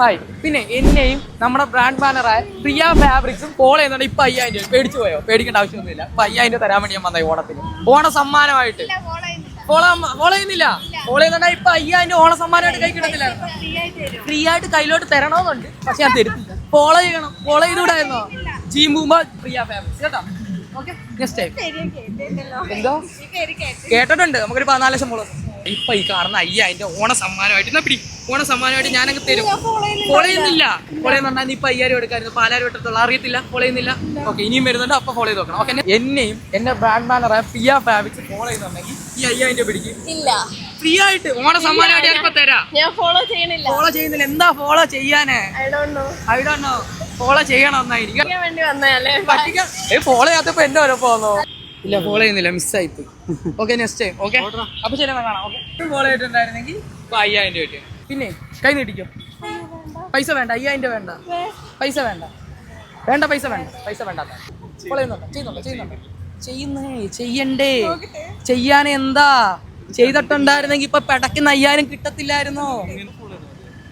Hi പിന്നെ എന്നെയും നമ്മുടെ ബ്രാൻഡ് ബാനറായ പ്രിയ ഫാബ്രിക്സും കോൾ ചെയ്യുന്നുണ്ട്. ഇപ്പൊ അയ്യായിരം രൂപ. പേടിച്ചു പോയോ? പേടിക്കേണ്ട ആവശ്യമൊന്നുമില്ല. ഇപ്പൊ അയ്യായിരം രൂപ തരാൻ വേണ്ടി ഞാൻ വന്നായി ഓണത്തിന്. ഓണ സമ്മാനമായിട്ട് ഫോളോ ചെയ്യുന്നില്ല. ഫോളോ ഇപ്പൊ അയ്യായിരം രൂപ ഓണ സമ്മാനമായിട്ട് കൈ കിട്ടത്തില്ല ഫ്രീ ആയിട്ട് കയ്യിലോട്ട് തരണമെന്നുണ്ട്. പക്ഷെ ഞാൻ തരുന്നില്ല ഫോളോ ചെയ്യണം. ഫോളോ ചെയ്തുകൂടായിരുന്നോ? ജീമ്പൂമ്പ പ്രിയ ഫാബ്രിക്സ് കേട്ടോ? എന്തോ? കേട്ടിട്ടുണ്ട്. നമുക്കൊരു പതിനാല് ലക്ഷം ഫോളോസ് ഇപ്പൊ ഈ കാണുന്ന അയ്യായിരം ഓണ സമ്മാനമായിട്ട് എന്നാ പിടി ഓണ സമ്മാനമായിട്ട് ഞാനങ്ങ് തരും. ഫോളോ ചെയ്യുന്നില്ല. ഫോളോ ചെയ്യുന്നുണ്ടാ നീ ഇപ്പൊ അയ്യായിരം എടുക്കായിരുന്നു. പാലായിരം എടുത്തോളാം അറിയത്തില്ല. ഫോളോ ചെയ്യുന്നില്ല. ഓക്കെ ഇനിയും വരുന്നുണ്ട്. അപ്പൊ ഫോളോ ചെയ്ത് നോക്കണം. ഓക്കെ എന്നെയും എന്നെ ബ്രാൻഡ് മാനറായ പിയ ഫാബ്രിക്സ് ഫോളോ ചെയ്യുന്നുണ്ടെങ്കിൽ ഈ അയ്യായിരം രൂപ പിടിക്കും. ഇല്ല. ഫ്രീ ആയിട്ട്. ഓണ സമ്മാനമായിട്ട് ഞാൻ ഇപ്പൊ തരാം. ഞാൻ ഫോളോ ചെയ്യണില്ല ഫോളോ ചെയ്യുന്നില്ല. എന്താ ഫോളോ ചെയ്യാനേ? I don't know I do know follow ചെയ്യണം എന്നായിരിക്കും. വേണ്ടി വന്നതല്ലേ? പറ്റിക്കാൻ ഏ ഫോളോ ചെയ്യാത്തപ്പോ എന്റെ ഓരോ പോന്നോ ഇല്ല ഫോളോ ചെയ്യുന്നില്ല. മിസ്സായി പോയി. ഓക്കെ നെക്സ്റ്റ് ടൈം ഓക്കെ അപ്പൊ ശരി എന്നാ കാണാം. ഓക്കെ ഫോളോ ചെയ്തിട്ടുണ്ടായിരുന്നെങ്കിൽ അയ്യായിരം രൂപ പിന്നെ കൈ നീട്ടിക്കോ. പൈസ വേണ്ട അയ്യായിരം വേണ്ട. പൈസ വേണ്ട. വേണ്ട പൈസ വേണ്ട. പൈസ വേണ്ട ചെയ്യുന്നുണ്ടോ ചെയ്യുന്നുണ്ടോ ചെയ്യുന്നുണ്ടോ. ചെയ്യുന്നേ ചെയ്യണ്ടേ. ചെയ്യാൻ എന്താ? ചെയ്തിട്ടുണ്ടായിരുന്നെങ്കിൽ ഇപ്പൊ പെടക്കുന്ന അയ്യായിരം കിട്ടത്തില്ലായിരുന്നോ?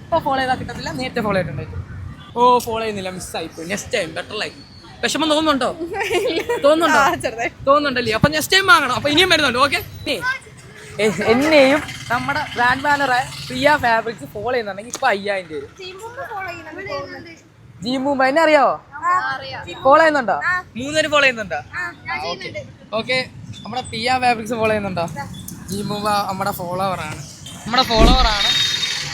ഇപ്പൊ ഫോളോ ചെയ്താൽ കിട്ടത്തില്ല നേരത്തെ ഫോളോ ചെയ്തിട്ടുണ്ടായിരുന്നു ഓ ഫോളോ ചെയ്യുന്നില്ല മിസ്സായി പോയി. നെക്സ്റ്റ് ടൈം ബെറ്റർ ലൈക്ക് വിഷമം തോന്നുന്നുണ്ടോ? തോന്നുന്നുണ്ടോ? തോന്നുന്നുണ്ടല്ലേ? അപ്പൊ നെക്സ്റ്റ് ടൈം വാങ്ങണം. അപ്പൊ ഇനിയും വരുന്നുണ്ട് ഓക്കെ എന്നെയും നമ്മുടെ ബ്രാൻഡ് ബാനറായ പ്രിയ ഫാബ്രിക്സ് ഫോളോ ചെയ്യുന്നുണ്ടെങ്കിൽ ഇപ്പൊ അയ്യായിരം രൂപ ജി എന്നെ അറിയാവോ? ഫോളോ ചെയ്യുന്നുണ്ടോ? മൂന്നര ഫോളോ ചെയ്യുന്നുണ്ടോ? ഓക്കെ നമ്മുടെ പ്രിയ ഫാബ്രിക്സ് ഫോളോ ചെയ്യുന്നുണ്ടോ? ജി നമ്മുടെ ഫോളോവർ ആണ്. നമ്മുടെ ഫോളോവർ ആണ്.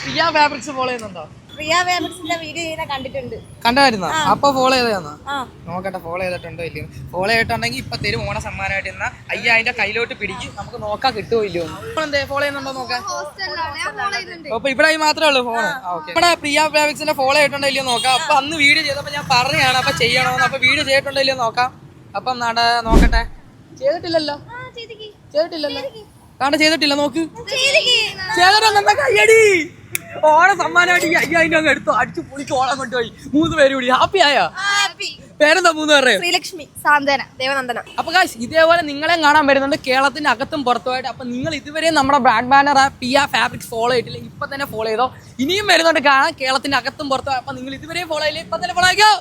പ്രിയ ഫാബ്രിക്സ് ഫോളോ ചെയ്യുന്നുണ്ടോ? പ്രിയ വേബർസിന്റെ വീഡിയോ ചെയ്യുന്ന കണ്ടിട്ടുണ്ട്. കണ്ടായിരുന്നോ? അപ്പൊ ഫോളോ ചെയ്തതാന്നോ? നോക്കട്ടെ ഫോളോ ചെയ്തിട്ടുണ്ടോ ഇല്ലയോ? ഫോളോ ചെയ്തിട്ടുണ്ടെങ്കിൽ ഇപ്പൊ തരും ഓണ സമ്മാനമായിട്ട് ഇന്ന അതിന്റെ കയ്യിലോട്ട് പിടിക്കും നമുക്ക് നോക്കാൻ കിട്ടുമോ ഇല്ലയോ? എന്തേ ഫോളോ ചെയ്യുന്നുണ്ടോ നോക്കാം. അപ്പൊ ഇവിടെ മാത്രമേ ഉള്ളൂ ഫോൺ നമ്മുടെ പ്രിയ ഫാബ്രിക്സിന്റെ ഫോളോ ചെയ്തിട്ടുണ്ടോ ഇല്ലയോ നോക്കാം. അപ്പൊ അന്ന് വീഡിയോ ചെയ്തപ്പോ ഞാൻ പറഞ്ഞതാണ് അപ്പൊ ചെയ്യണമെന്ന് അപ്പൊ വീഡിയോ ചെയ്തിട്ടുണ്ടോ ഇല്ലയോ നോക്കാം. അപ്പം നട നോക്കട്ടെ. ചെയ്തിട്ടില്ലല്ലോ? ചെയ്തിട്ടില്ലല്ലോ? കാണ്ട ചെയ്തിട്ടില്ല നോക്ക്. ചെയ്തിട്ടുണ്ടെന്നാ കയ്യടി? ഓണ സമ്മാനമായിട്ട് ഈ അയ്യായിരം അങ്ങ് എടുത്തു. അടിച്ചു പൊളിച്ച് ഓണം കൊണ്ടുപോയി. മൂന്ന് പേര് കൂടി. ഹാപ്പി ആയോ? പേരെന്താ മൂന്ന് പേരുടെ? ശ്രീലക്ഷ്മി സാന്ത്വന ദേവനന്ദന. അപ്പൊ കാശ് ഇതേപോലെ നിങ്ങളെ കാണാൻ വരുന്നുണ്ട് കേരളത്തിന്റെ അകത്തും പുറത്തുമായിട്ട്. അപ്പൊ നിങ്ങൾ ഇതുവരെ നമ്മുടെ brand banner Priya fabric follow ചെയ്തിട്ടില്ല. ഇപ്പൊ തന്നെ ഫോളോ ചെയ്തോ. ഇനിയും വരുന്നുണ്ട് കാണാൻ കേരളത്തിന്റെ അകത്തും പുറത്തും. അപ്പൊ നിങ്ങൾ ഇതുവരെ ഫോളോ ചെയ്യില്ല. ഇപ്പൊ തന്നെ ഫോളോ ആക്കിയോ